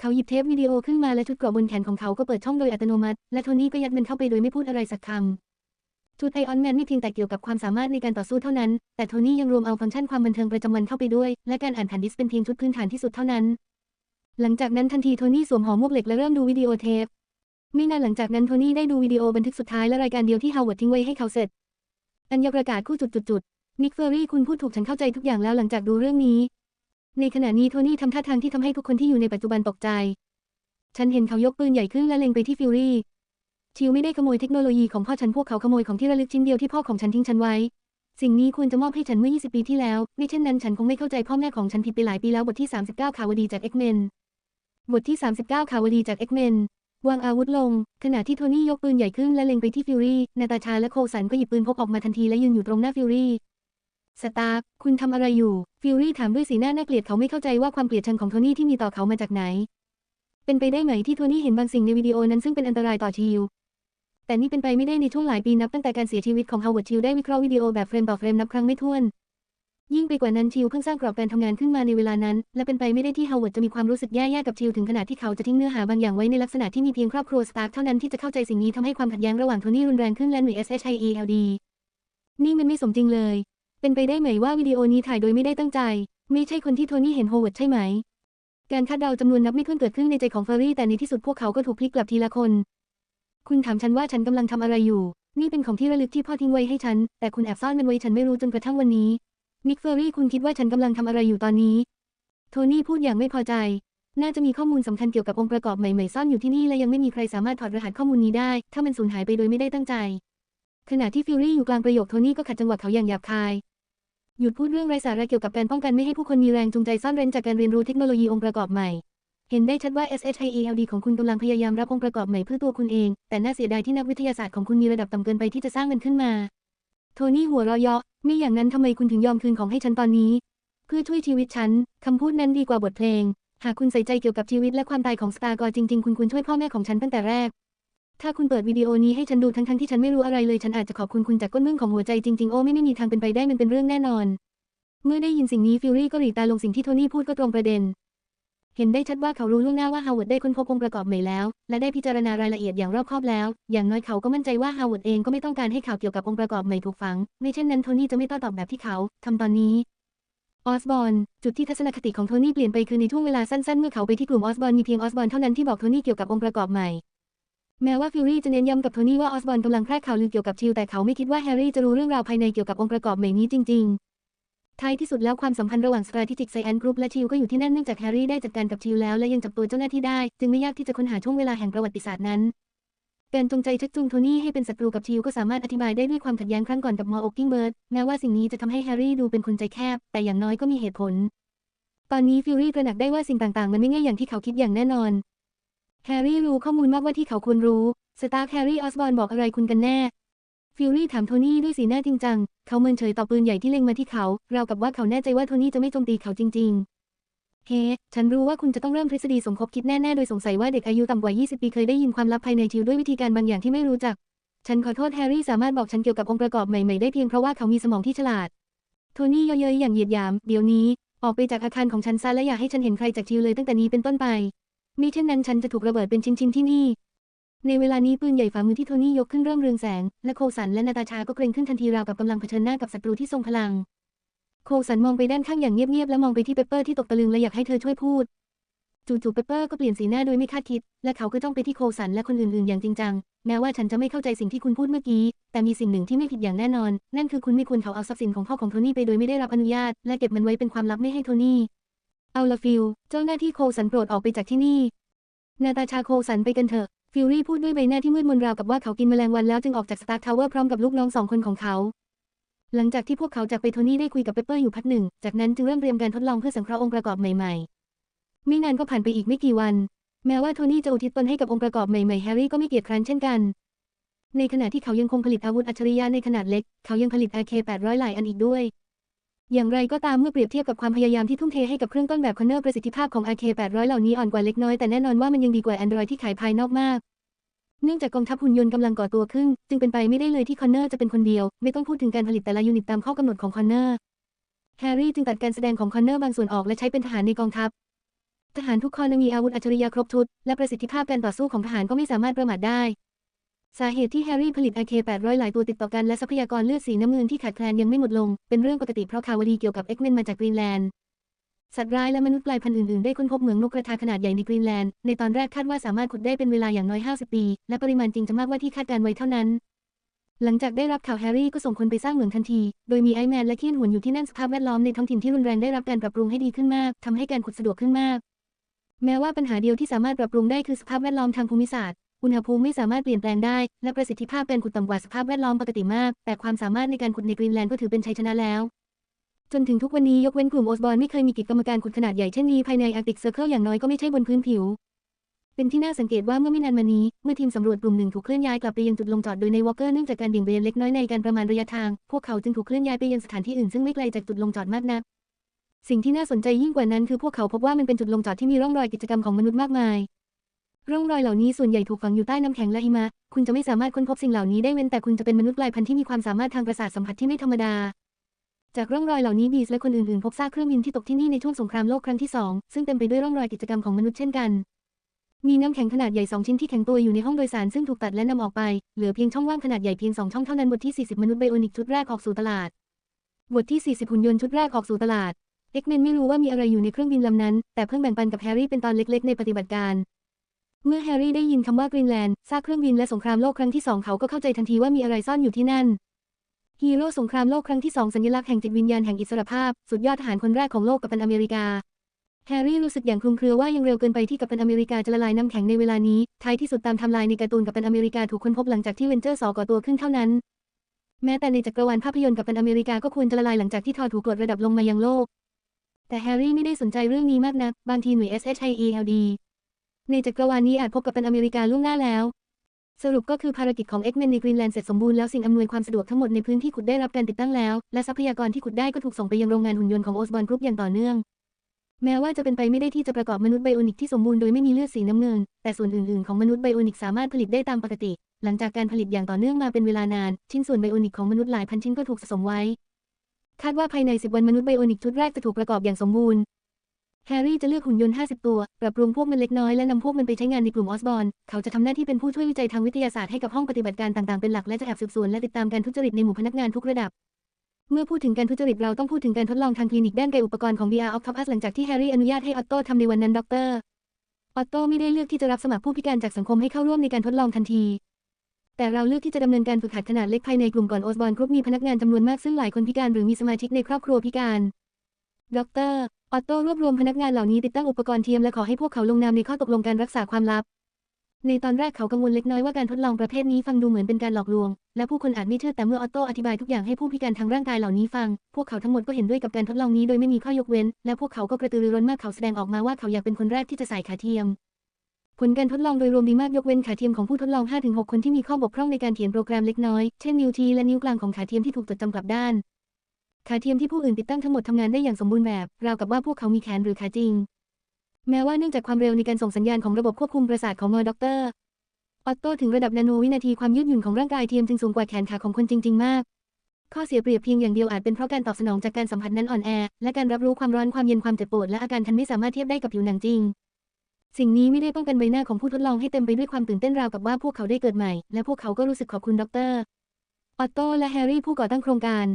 [SPEAKER 1] เขาหยิบเทปวิดีโอขึ้นมาและชุดเกราะบนแขนของเขาก็เปิดช่องโดยอัตโนมัติ และโทนี่ก็ยัดมันเข้าไปโดยไม่พูดอะไรสักคำ ชุดไอออนแมนไม่เพียงแต่เกี่ยวกับความสามารถในการต่อสู้เท่านั้น แต่โทนี่ยังรวมเอาฟังก์ชันความบันเทิงประจำวันเข้าไปด้วย และการอ่านแผ่นดิสเป็นเพียงชุดพื้นฐานที่สุดเท่านั้น หลังจากนั้นทันทีโทนี่สวมหอมวกเหล็กและเริ่มดูวิดีโอเทปไม่นานหลังจากนั้นโทนี่ได้ดูวิดีโอบันทึกสุดท้ายและรายการเดียวที่ฮาวเวิร์ดทิ้งไว้ให้เขาเสร็จ อัญญประกาศคู่จุดๆๆนิกเฟอร์รี่คุณพูดถูกฉันเข้าใจทุกอย่างแล้วหลังจากดูเรื่องนี้ ในขณะนี้โทนี่ทำท่าทางที่ทำให้ทุกคนที่อยู่ในปัจจุบันตกใจ ฉันเห็นเขายกปืนใหญ่ขึ้นและเล็งไปที่ฟิวรี่ ชิวไม่ได้ขโมยเทคโนโลยีของพ่อฉันพวกเขาขโมยของที่ระลึกชิ้นเดียวที่พ่อของฉันทิ้งฉันไว้ สิ่งนี้ควรจะมอบให้ฉันเมื่อ 20 ปีที่แล้ว ไม่เช่นนั้นฉันคงไม่เข้าใจพ่อแม่ของฉันผิดไปหลายปีแล้วบทที่ 39 ข่าวดีจาก X-Men บทที่ 39 ข่าวดีจาก X-Men วางอาวุธลง ขณะที่โทนี่ยกปืนใหญ่ขึ้นและเล็งไปที่ฟิวรี่ นาตาชาและโคสันก็หยิบปืนพกออกมาทันทีและยืนอยู่ตรงหน้าฟิวรี่สตาร์คคุณทำอะไรอยู่ ฟิวรี่ถามด้วยสีหน้าน่าเกลียดเขาไม่เข้าใจว่าความเกลียดชังของโทนี่ที่มีต่อเขามาจากไหน เป็นไปได้ไหมที่โทนี่เห็นบางสิ่งในวิดีโอนั้นซึ่งเป็นอันตรายต่อชิว แต่นี่เป็นไปไม่ได้ในช่วงหลายปีนับตั้งแต่การเสียชีวิตของฮาวเวิร์ดชิวได้วิเคราะห์วิดีโอแบบเฟรมต่อเฟรมนับครั้งไม่ถ้วน ยิ่งไปกว่านั้นชิวเพิ่งสร้างกรอบการทำงานขึ้นมาในเวลานั้น และเป็นไปไม่ได้ที่ฮาวเวิร์ดจะมีความรู้สึกแย่ๆกับชิวถึงขนาดที่เขาจะทิ้งเนื้อหาบางอย่างไว้ในลักษณะที่มีเพียงครอบครัวสตาร์คเท่านั้นที่จะเข้าใจสิ่งนี้ทำให้ความขัดแย้งระหว่างโทนี่รุนแรงขึ้นและหน่วย SHIELD นี่มันไม่สมจริงเลย เป็นไปได้ไหมว่าวิดีโอนี้ถ่ายโดยไม่ได้ตั้งใจ ไม่ใช่คนที่โทนี่เห็นโฮเวิร์ดใช่ไหมการคาดเดาจำนวนนับไม่ถ้วนเกิดขึ้นในใจของเฟอร์รี่แต่ในที่สุดพวกเขาก็ถูกพลิกกลับทีละคน คุณถามฉันว่าฉันกำลังทำอะไรอยู่ นี่เป็นของที่ระลึกที่พ่อทิ้งไว้ให้ฉัน แต่คุณแอบซ่อนมันไว้ฉันไม่รู้จนกระทั่งวันนี้นิกเฟอร์รี่คุณคิดว่าฉันกำลังทำอะไรอยู่ตอนนี้ โทนี่พูดอย่างไม่พอใจ น่าจะมีข้อมูลสำคัญเกี่ยวกับองค์ประกอบใหม่ๆซ่อนอยู่ที่นี่และยังไม่มีใครสามารถถอดรหัสข้อมูลนี้ได้ ถ้ามันสูญหายไปโดยไม่ได้ตั้งใจ ขณะที่ฟิวรี่อยู่กลางประโยคโทนี่ก็ขัดจังหวะเขาอย่างหยาบคาย หยุดพูดเรื่องไร้สาระเกี่ยวกับการป้องกันไม่ให้ผู้คนมีแรงจูงใจซ่อนเร้นจากการเรียนรู้เทคโนโลยีองค์ประกอบใหม่ เห็นได้ชัดว่า SHIELD ของคุณกำลังพยายามรับองค์ประกอบใหม่เพื่อตัวคุณเอง แต่น่าเสียดายที่นักวิทยาศาสตร์ของคุณมีระดับต่ำเกินไปที่จะสร้างมันขึ้นมา โทนี่หัวเราะเยาะไม่อย่างนั้นทำไมคุณถึงยอมคืนของให้ฉันตอนนี้ เพื่อช่วยชีวิตฉัน คำพูดนั้นดีกว่าบทเพลง หากคุณใส่ใจเกี่ยวกับชีวิตและความตายของสตาร์กอร์จริง ๆ คุณควรช่วยพ่อแม่ของฉันตั้งแต่แรก ถ้าคุณเปิดวิดีโอนี้ให้ฉันดูทั้งๆที่ฉันไม่รู้อะไรเลยฉันอาจจะขอบคุณคุณจากก้นเบื้องของหัวใจจริงๆโอ้ไม่ไม่มีทางเป็นไปได้มันเป็นเรื่องแน่นอน เมื่อได้ยินสิ่งนี้ฟิลลี่ก็หลีตาลงสิ่งที่โทนี่พูดก็ตรงประเด็น เห็นได้ชัดว่าเขารู้ล่วงหน้าว่าฮาวเวิร์ดได้ค้นพบองค์ประกอบใหม่แล้ว และได้พิจารณารายละเอียดอย่างรอบคอบแล้ว อย่างน้อยเขาก็มั่นใจว่าฮาวเวิร์ดเองก็ไม่ต้องการให้ข่าวเกี่ยวกับองค์ประกอบใหม่ถูกฝัง ไม่เช่นนั้นโทนี่จะไม่โต้ตอบแบบที่เขาทำตอนนี้ออสบอนจุดที่ทัศนคติของโทนี่เปลี่ยนไปคือในช่วงเวลาสั้นๆ เมื่อเขาไปที่กลุ่มออสบอนมีเพียงออสบอนเท่านั้นที่บอกโทนี่เกี่ยวกับองค์ประกอบใหม่ แม้ว่าฟิลลี่จะเน้นย้ำกับโทนี่ว่าออสบอนกำลังแพร่ข่าวลือเกี่ยวกับชิลแต่เขาไม่คิดว่าแฮร์รี่จะรู้เรื่องราวภายในเกี่ยวกับองค์ประกอบใหม่นี้จริง ๆ ท้ายที่สุดแล้วความสัมพันธ์ระหว่าง Strategic Science Group และชิลก็อยู่ที่นั่นเนื่องจากแฮร์รี่ได้จัดการกับชิลแล้วและยังจับตัวเจ้าหน้าที่ได้ จึงไม่ยากที่จะค้นหาช่วงเวลาแห่งประวัติศาสตร์นั้นการจงใจชักจูงโทนี่ให้เป็นศัตรูกับชิลก็สามารถอธิบายได้ด้วยความขัดแย้งครั้งก่อนกับมอโอกิงเบิร์ดแม้ว่าสิ่งนี้จะทำให้แฮร์รี่ดูเป็นคนใจแคบ แต่อย่างน้อยก็มีเหตุผล ตอนนี้ฟิลลี่ตระหนักได้ว่าสิ่งต่างๆ มันไม่ง่ายอย่างที่เขาคิดอย่างแน่นอน แฮร์รี่รู้ข้อมูลมากกว่าที่เขาควรรู้ สตาร์แฮร์รี่ออสบอร์นบอกอะไรคุณกันแน่ ฟิลลี่ถามโทนี่ด้วยสีหน้าจริงจัง เขาเมินเฉยต่อปืนใหญ่ที่เล็งมาที่เขาราวกับว่าเขาแน่ใจว่าโทนี่จะไม่โจมตีเขาจริง ๆ เฮ้ ฉันรู้ว่าคุณจะต้องเริ่มทฤษฎีสมคบคิดแน่ๆ โดยสงสัยว่าเด็กอายุต่ำกว่า 20 ปีเคยได้ยินความลับภายในชิวด้วยวิธีการบางอย่างที่ไม่รู้จัก ฉันขอโทษแฮร์รี่สามารถบอกฉันเกี่ยวกับองค์ประกอบใหม่ๆได้เพียงเพราะว่าเขามีสมองที่ฉลาด โทนี่เย้ยอย่างเหยียดหยาม เดี๋ยวนี้ ออกไปจากอาคารของฉันซะและอย่าให้ฉันเห็นใครจากชิวเลยตั้งแต่นี้เป็นต้นไปมิเช่นนั้นฉันจะถูกระเบิดเป็นชิ้นๆที่นี่ ในเวลานี้ปืนใหญ่ฝ่ามือที่โทนี่ยกขึ้นเริ่มเรืองแสง และโคสันและนาตาชาก็เกรงขึ้นทันทีราวกับกำลังเผชิญหน้ากับศัตรูที่ทรงพลัง โคสันมองไปด้านข้างอย่างเงียบๆและมองไปที่เปเปอร์ที่ตกตะลึงและอยากให้เธอช่วยพูด จู่ๆเปเปอร์ก็เปลี่ยนสีหน้าโดยไม่คาดคิด และเขาก็จ้องไปที่โคสันและคนอื่นๆอย่างจริงจัง แม้ว่าฉันจะไม่เข้าใจสิ่งที่คุณพูดเมื่อกี้ แต่มีสิ่งหนึ่งที่ไม่ผิดอย่างแน่นอน นั่นคือคุณไม่ควรเขาเอาทรัพย์สินของพ่อของโทนี่ไปโดยไม่ได้รับอนุญาต และเก็บมันไว้เป็นความลับไม่ให้โทนี่ เอาละฟิล เจ้าหน้าที่โคสันโปรดออกไปจากที่นี่ นาตาชาโคสันไปกันเถอะ ฟิลลี่พูดด้วยใบหน้าที่มืดมนราวกับว่าเขากินแมลงวันแล้วจึงออกจากสตาร์ทาวเวอร์พร้อมกับลูกน้องสองคนของเขา หลังจากที่พวกเขาจากไปโทนี่ได้คุยกับเปเปอร์อยู่พักหนึ่ง จากนั้นจึงเริ่มเตรียมการทดลองเพื่อสังเคราะห์องค์ประกอบใหม่ๆ ไม่นานก็ผ่านไปอีกไม่กี่วัน แม้ว่าโทนี่จะอุทิศตนให้กับองค์ประกอบใหม่ๆแฮร์รี่ก็ไม่เกียจคร้านเช่นกัน ในขณะที่เขายังคงผลิตอาวุธอัจฉริยะในขนาดเล็ก เขายังผลิต AK-800 หลายอันอีกด้วย อย่างไรก็ตามเมื่อเปรียบเทียบกับความพยายามที่ทุ่มเทให้กับเครื่องต้นแบบคอนเนอร์ประสิทธิภาพของ AK-800 เหล่านี้อ่อนกว่าเล็กน้อยแต่แน่นอนว่ามันยังดีกว่า Android ที่ขายภายนอกมาก เนื่องจากกองทัพหุ่นยนต์กำลังก่อตัวขึ้น จึงเป็นไปไม่ได้เลยที่คอนเนอร์จะเป็นคนเดียว ไม่ต้องพูดถึงการผลิตแต่ละยูนิตตามข้อกำหนดของคอนเนอร์แฮร์รี่จึงตัดการแสดงของคอนเนอร์บางส่วนออกและใช้เป็นทหารในกองทัพ ทหารทุกคนมีอาวุธอัจฉริยะครบชุด และประสิทธิภาพการต่อสู้ของทหารก็ไม่สามารถประมาทได้ สาเหตุที่แฮร์รี่ผลิต AK-800 หลายตัวติดต่อกันและทรัพยากรเลือดสีน้ำเงินที่ขาดแคลนยังไม่หมดลง เป็นเรื่องปกติเพราะข่าวดีเกี่ยวกับ X-Men มาจากกรีนแลนด์ สัตว์ร้ายและมนุษย์กลายพันธุ์อื่นๆ ได้ค้นพบเหมืองนกกระทาขนาดใหญ่ในกรีนแลนด์ ในตอนแรกคาดว่าสามารถขุดได้เป็นเวลาอย่างน้อย 50 ปี และปริมาณจริงจะมากกว่าที่คาดการไว้เท่านั้น หลังจากได้รับข่าวแฮร์รี่ก็ส่งคนไปสร้างเหมืองทันที โดยมีไอแมนและเคียนหวนอยู่ที่นั่นสภาพแวดล้อมในท้องถิ่นที่รุนแรงได้รับการปรับปรุงให้ดีขึ้นมากทำให้การขุดสะดวกขึ้นมากแม้ว่าปัญหาเดียวที่สามารถปรับปรุงได้คือสภาพแวดล้อมทางภูมิศาสตร์ อุณหภูมิไม่สามารถเปลี่ยนแปลงได้ และประสิทธิภาพการขุดต่ำกว่าสภาพแวดล้อมปกติมาก แต่ความสามารถในการขุดในกรีนแลนด์ก็ถือเป็นชัยชนะแล้ว จนถึงทุกวันนี้ยกเว้นกลุ่มโอสบอร์นไม่เคยมีกิจกรรมการขุดขนาดใหญ่เช่นนี้ภายในอาร์กติกเซอร์เคิลอย่างน้อยก็ไม่ใช่บนพื้นผิว เป็นที่น่าสังเกตว่าเมื่อไม่นานมานี้ เมื่อทีมสำรวจกลุ่มหนึ่งถูกเคลื่อนย้ายกลับไปยังจุดลงจอดโดยในวอลเกอร์เนื่องจากการเบี่ยงเบนเล็กน้อยในการประมาณระยะทาง พวกเขาจึงถูกเคลื่อนย้ายไปยังสถานที่อื่นซึ่งไม่ไกลจากจุดลงจอดมากนัก สิ่งที่น่าสนใจยิ่งกว่านั้นคือพวกเขาพบว่ามันเป็นจุดลงจอดที่มีร่องรอยกิจกรรมของมนุษย์มากมาย ร่องรอยเหล่านี้ส่วนใหญ่ถูกฝังอยู่ใต้น้ำแข็งและหิมะ คุณจะไม่สามารถค้นพบสิ่งเหล่านี้ได้เว้นแต่คุณจะเป็นมนุษย์กลายพันธุ์ที่มีความสามารถทางประสาทสัมผัสที่ไม่ธรรมดา จากร่องรอยเหล่านี้บีสและคนอื่นๆ พบซากเครื่องบินที่ตกที่นี่ในช่วงสงครามโลกครั้งที่สองซึ่งเต็มไปด้วยร่องรอยกิจกรรมของมนุษย์เช่นกัน มีน้ำแข็งขนาดใหญ่สองชิ้นที่แข็งตัวอยู่ในห้องโดยสารซึ่งถูกตัดและนำออกไป เหลือเพียงช่องว่างขนาดใหญ่เพียงสองช่องเท่านั้นบทที่ 40 มนุษย์ไบโอนิกชุดแรกออกสู่ตลาด บทที่ 40หุ่นยนต์ชุดแรกออกสู่ตลาดเอ็กเมนไม่รู้ว่ามีอะไรอยู่ในเครื่องบินลำนั้น แต่เพิ่งแบ่งปันกับแฮร์รี่เป็นตอนเล็ก ๆ ในปฏิบัติการ เมื่อแฮร์รี่ได้ยินคำว่ากรีนแลนด์ซากเครื่องบินและสงครามโลกครั้งที่สองเขาก็เข้าใจทันทีว่ามีอะไรซ่อนอยู่ที่นั่น ฮีโร่สงครามโลกครั้งที่สองสัญลักษณ์แห่งจิตวิญญาณแห่งอิสรภาพ สุดยอดทหารคนแรกของโลกกัปตันอเมริกา แฮร์รี่รู้สึกอย่างคลุมเครือว่ายังเร็วเกินไปที่กัปตันอเมริกาจะละลายน้ำแข็งในเวลานี้ ท้ายที่สุดตามทำลายในการ์ตูนกัปตันอเมริกาถูกค้นพบหลังจากที่เวนเจอร์สอก่อตัวขึ้นเท่านั้น แม้แต่ในจักรวาลภาพยนตร์กัปตันอเมริกาก็ควรจะละลายหลังจากที่ทอถูกกดระดับลงมายังโลก แต่แฮร์รี่ไม่ได้สนใจเรื่องนี้มากนัก บางทีหน่วย SHIELD ในจักรวาลนี้อาจพบกับเป็นอเมริกาล่วงหน้าแล้ว สรุปก็คือภารกิจของ X-Men ในกรีนแลนด์เสร็จสมบูรณ์แล้วสิ่งอำนวยความสะดวกทั้งหมดในพื้นที่ขุดได้รับการติดตั้งแล้ว และทรัพยากรที่ขุดได้ก็ถูกส่งไปยังโรงงานหุ่นยนต์ของโอสบอนกรุ๊ปอย่างต่อเนื่อง แม้ว่าจะเป็นไปไม่ได้ที่จะประกอบมนุษย์ไบโอนิกที่สมบูรณ์โดยไม่มีเลือดสีน้ำเงิน แต่ส่วนอื่นๆของมนุษย์ไบโอนิกสามารถผลิตได้ตามปกติ หลังจากการผลิตอย่างต่อเนื่องมาเป็นเวลานาน ชิ้นส่วนไบโอนิกของมนุษย์หลายพันชิ้นก็ถูกสะสมไว้คาดว่าภายใน 10 วันมนุษย์ไบโอนิกชุดแรกจะถูกประกอบอย่างสมบูรณ์ แฮร์รี่จะเลือกหุ่นยนต์ 50 ตัว ปรับปรุงพวกมันเล็กน้อยและนำพวกมันไปใช้งานในกลุ่มออสบอน เขาจะทำหน้าที่เป็นผู้ช่วยวิจัยทางวิทยาศาสตร์ให้กับห้องปฏิบัติการต่างๆ เป็นหลักและจะแอบสืบสวนและติดตามการทุจริตในหมู่พนักงานทุกระดับ เมื่อพูดถึงการทุจริตเราต้องพูดถึงการทดลองทางคลินิกด้านไกลอุปกรณ์ของ VR Octopus หลังจากที่แฮร์รี่อนุญาตให้ออตโต้ทำในวันนั้นด็อกเตอร์ออตโต้ไม่ได้เลือกที่จะรับสมัครผู้พิการจากสังคมให้เข้าร่วมในการทดลองทันทีแต่เราเลือกที่จะดำเนินการฝึกหัดขนาดเล็กภายในกลุ่มก่อนโอสบอนกรุ๊ปมีพนักงานจำนวนมากซึ่งหลายคนพิการหรือมีสมาชิกในครอบครัวพิการด็อกเตอร์ ออตโต้รวบรวมพนักงานเหล่านี้ติดตั้งอุปกรณ์เทียมและขอให้พวกเขาลงนามในข้อตกลงการรักษาความลับ ในตอนแรกเขากังวลเล็กน้อยว่าการทดลองประเภทนี้ฟังดูเหมือนเป็นการหลอกลวง และผู้คนอาจไม่เชื่อแต่เมื่อออตโต้อธิบายทุกอย่างให้ผู้พิการทางร่างกายเหล่านี้ฟัง พวกเขาทั้งหมดก็เห็นด้วยกับการทดลองนี้โดยไม่มีข้อยกเว้น และพวกเขาก็กระตือรือร้นมากเขาแสดงออกมาว่าเขาอยากเป็นคนแรกที่จะใส่ขาเทียมผลการทดลองโดยรวมดีมากยกเว้นขาเทียมของผู้ทดลอง 5-6 คนที่มีข้อบกพร่องในการเขียนโปรแกรมเล็กน้อย เช่นนิ้วชี้และนิ้วกลางของขาเทียมที่ถูกจดจำกลับด้าน ขาเทียมที่ผู้อื่นติดตั้งทั้งหมดทำงานได้อย่างสมบูรณ์แบบ ราวกับว่าพวกเขามีแขนหรือขาจริง แม้ว่าเนื่องจากความเร็วในการส่งสัญญาณของระบบควบคุมประสาทของมอด็อกเตอร์ออตโต้ถึงระดับนาโนวินาทีความยืดหยุ่นของร่างกายเทียมจึงสูงกว่าแขนขาของคนจริง ๆ มาก ข้อเสียเปรียบเพียงอย่างเดียวอาจเป็นเพราะการตอบสนองจากการสัมผัสนั้นอ่อนแอ และการรับรู้ความร้อนความเย็นความเจ็บปวดและอาการทันไม่สามารถเทียบได้กับผิวหนังจริง สิ่งนี้ไม่ได้ป้องกันใบหน้าของผู้ทดลองให้เต็มไปด้วยความตื่นเต้นราวกับว่าพวกเขาได้เกิดใหม่ และพวกเขาก็รู้สึกขอบคุณดรออตโต้และแฮร์รี่ผู้ก่อตั้งโครงการ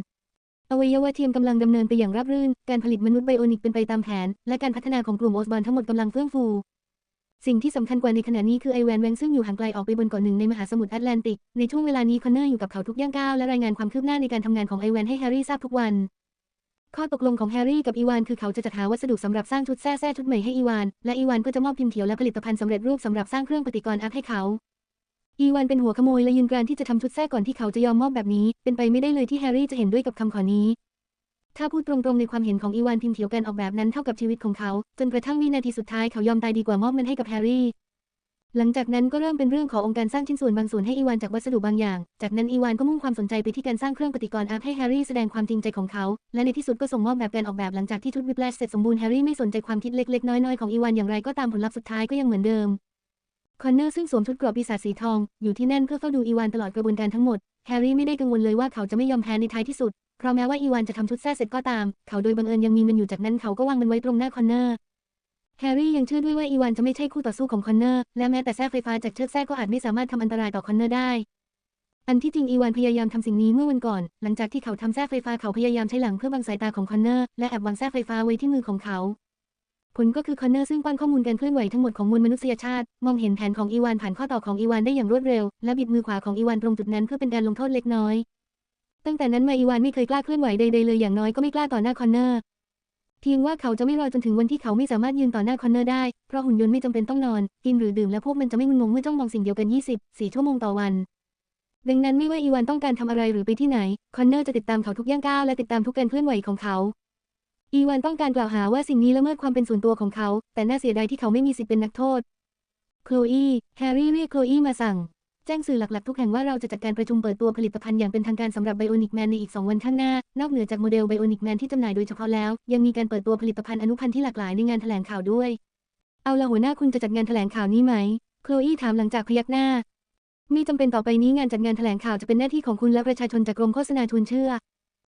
[SPEAKER 1] อวัยวะเทียมกำลังดำเนินไปอย่างราบรื่น การผลิตมนุษย์ไบโอนิกเป็นไปตามแผน และการพัฒนาของกลุ่มโอสบอนทั้งหมดกำลังเฟื่องฟู สิ่งที่สำคัญกว่าในขณะนี้คือไอแวนแวงซึ่งอยู่ห่างไกลออกไปบนเกาะหนึ่งในมหาสมุทรแอตแลนติก ในช่วงเวลานี้คอนเนอร์อยู่กับเขาทุกย่างก้าวและรายงานความคืบหน้าในการทำงานของไอแวนให้แฮร์รี่ทราบทุกวัน ข้อตกลงของแฮร์รี่กับอีวานคือเขาจะจัดหาวัสดุสำหรับสร้างชุดแท้แท้ชุดใหม่ให้อีวาน และอีวานก็จะมอบพิมพ์เขียวและผลิตภัณฑ์สำเร็จรูปสำหรับสร้างเครื่องปฏิกรณ์อัพให้เขา อีวานเป็นหัวขโมยและยืนกรานที่จะทำชุดแท้ก่อนที่เขาจะยอมมอบแบบนี้ เป็นไปไม่ได้เลยที่แฮร์รี่จะเห็นด้วยกับคำขอนี้ ถ้าพูดตรงๆในความเห็นของอีวานพิมพ์เขียวการออกแบบนั้นเท่ากับชีวิตของเขา จนกระทั่งวินาทีสุดท้ายเขายอมตายดีกว่ามอบมันให้กับแฮร์รี่ หลังจากนั้นก็เริ่มเป็นเรื่องขององค์การสร้างชิ้นส่วนบางส่วนให้อีวานจากวัสดุบางอย่าง จากนั้นอีวานก็มุ่งความสนใจไปที่การสร้างเครื่องปฏิกรณ์อัพให้แฮร์รี่แสดงความจริงใจของเขา และในที่สุดก็ส่งมอบแบบการออกแบบหลังจากที่ชุดวิปแลชเสร็จสมบูรณ์แฮร์รี่ไม่สนใจความคิดเล็กๆน้อยๆของอีวานอย่างไรก็ตามผลลัพธ์สุดท้ายก็ยังเหมือนเดิม คอนเนอร์ซึ่งสวมชุดเกราะปีศาจสีทอง อยู่ที่แน่นเพื่อเฝ้าดูอีวานตลอดกระบวนการทั้งหมด แฮร์รี่ไม่ได้กังวลเลยว่าเขาจะไม่ยอมแพ้ในท้ายที่สุด เพราะแม้ว่าอีวานจะทำชุดแท้เสร็จก็ตาม เขาโดยบังเอิญยังมีมันอยู่จากนั้นเขาก็วางมันไว้ตรงหน้าคอนเนอร์ แฮร์รี่ยังเชื่อด้วยว่าอีวานจะไม่ใช่คู่ต่อสู้ของคอนเนอร์ และแม้แต่แส้ไฟฟ้าจากเชือกแส้ก็อาจไม่สามารถทำอันตรายต่อคอนเนอร์ได้ อันที่จริงอีวานพยายามทำสิ่งนี้เมื่อวันก่อน หลังจากที่เขาทำแส้ไฟฟ้าเขาพยายามใช้หลังเพื่อบังสายตาของคอนเนอร์และแอบวางแส้ไฟฟ้าไว้ที่มือของเขา ผลก็คือคอนเนอร์ซึ่งป้อนข้อมูลการเคลื่อนไหวทั้งหมดของมวลมนุษยชาติ มองเห็นแผนของอีวานผ่านข้อต่อของอีวานได้อย่างรวดเร็ว และบิดมือขวาของอีวานตรงจุดนั้นเพื่อเป็นการลงโทษเล็กน้อย ตั้งแต่นั้นมาอีวานไม่เคยกล้าเคลื่อนไหวใดๆเลยอย่างน้อยก็ไม่กล้าต่อหน้าคอนเนอร์เพียงว่าเขาจะไม่รอจนถึงวันที่เขาไม่สามารถยืนต่อหน้าคอนเนอร์ได้ เพราะหุ่นยนต์ไม่จำเป็นต้องนอน กินหรือดื่มและพวกมันจะไม่มึนงงเมื่อจ้องมองสิ่งเดียวกัน20 4ชั่วโมงต่อวัน ดังนั้นไม่ว่าอีวานต้องการทำอะไรหรือไปที่ไหน คอนเนอร์จะติดตามเขาทุกย่างก้าวและติดตามทุกการเคลื่อนไหวของเขา อีวานต้องการกล่าวหาว่าสิ่งนี้ละเมิดความเป็นส่วนตัวของเขา แต่น่าเสียดายที่เขาไม่มีสิทธิ์เป็นนักโทษ โคลอีแฮร์รี่เรียกโคลอีมาสั่ง แจ้งสื่อหลัก ๆ ทุกแห่งว่าเราจะจัดการประชุมเปิดตัวผลิตภัณฑ์อย่างเป็นทางการสำหรับไบโอนิกแมนในอีก 2 วันข้างหน้า นอกเหนือจากโมเดลไบโอนิกแมนที่จำหน่ายโดยเฉพาะแล้ว ยังมีการเปิดตัวผลิตภัณฑ์อนุพันธ์ที่หลากหลายในงานแถลงข่าวด้วย เอาละหัวหน้าคุณจะจัดงานแถลงข่าวนี้ไหม โคลอีถามหลังจากพยักหน้า มีจำเป็นต่อไปนี้งานจัดงานแถลงข่าวจะเป็นหน้าที่ของคุณและประชาชนจากกรมโฆษณาชวนเชื่อ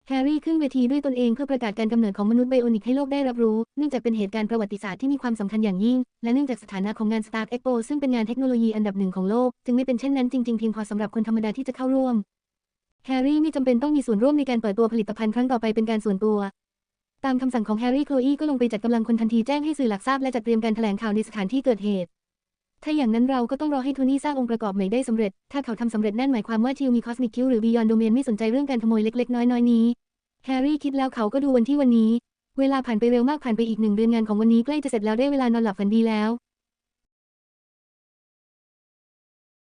[SPEAKER 1] แฮร์รี่ขึ้นเวทีด้วยตนเองเพื่อประกาศการกำเนิดของมนุษย์ไบโอนิกให้โลกได้รับรู้ เนื่องจากเป็นเหตุการณ์ประวัติศาสตร์ที่มีความสำคัญอย่างยิ่ง และเนื่องจากสถานะของงาน Stark Expo ซึ่งเป็นงานเทคโนโลยีอันดับหนึ่งของโลก จึงไม่เป็นเช่นนั้นจริงๆเพียงพอสำหรับคนธรรมดาที่จะเข้าร่วม แฮร์รี่ไม่จำเป็นต้องมีส่วนร่วมในการเปิดตัวผลิตภัณฑ์ครั้งต่อไปเป็นการส่วนตัว ตามคำสั่งของแฮร์รี่โคลอีก็ลงไปจัดกำลังคนทันทีแจ้งให้สื่อหลักทราบและจัดเตรียมการแถลงข่าวในสถานที่เกิดเหตุ ถ้าอย่างนั้นเราก็ต้องรอให้โทนี่สร้างองค์ประกอบใหม่ได้สำเร็จ ถ้าเขาทำสำเร็จนั่นหมายความว่าทิวมีคอสมิกคิวหรือบิยอนโดเมนไม่สนใจเรื่องการขโมยเล็กๆ น้อยๆนี้ แฮร์รี่คิดแล้วเขาก็ดูวันที่วันนี้ เวลาผ่านไปเร็วมากผ่านไปอีกหนึ่งเดือนงานของวันนี้ใกล้จะเสร็จแล้วได้เวลานอนหลับฝันดีแล้ว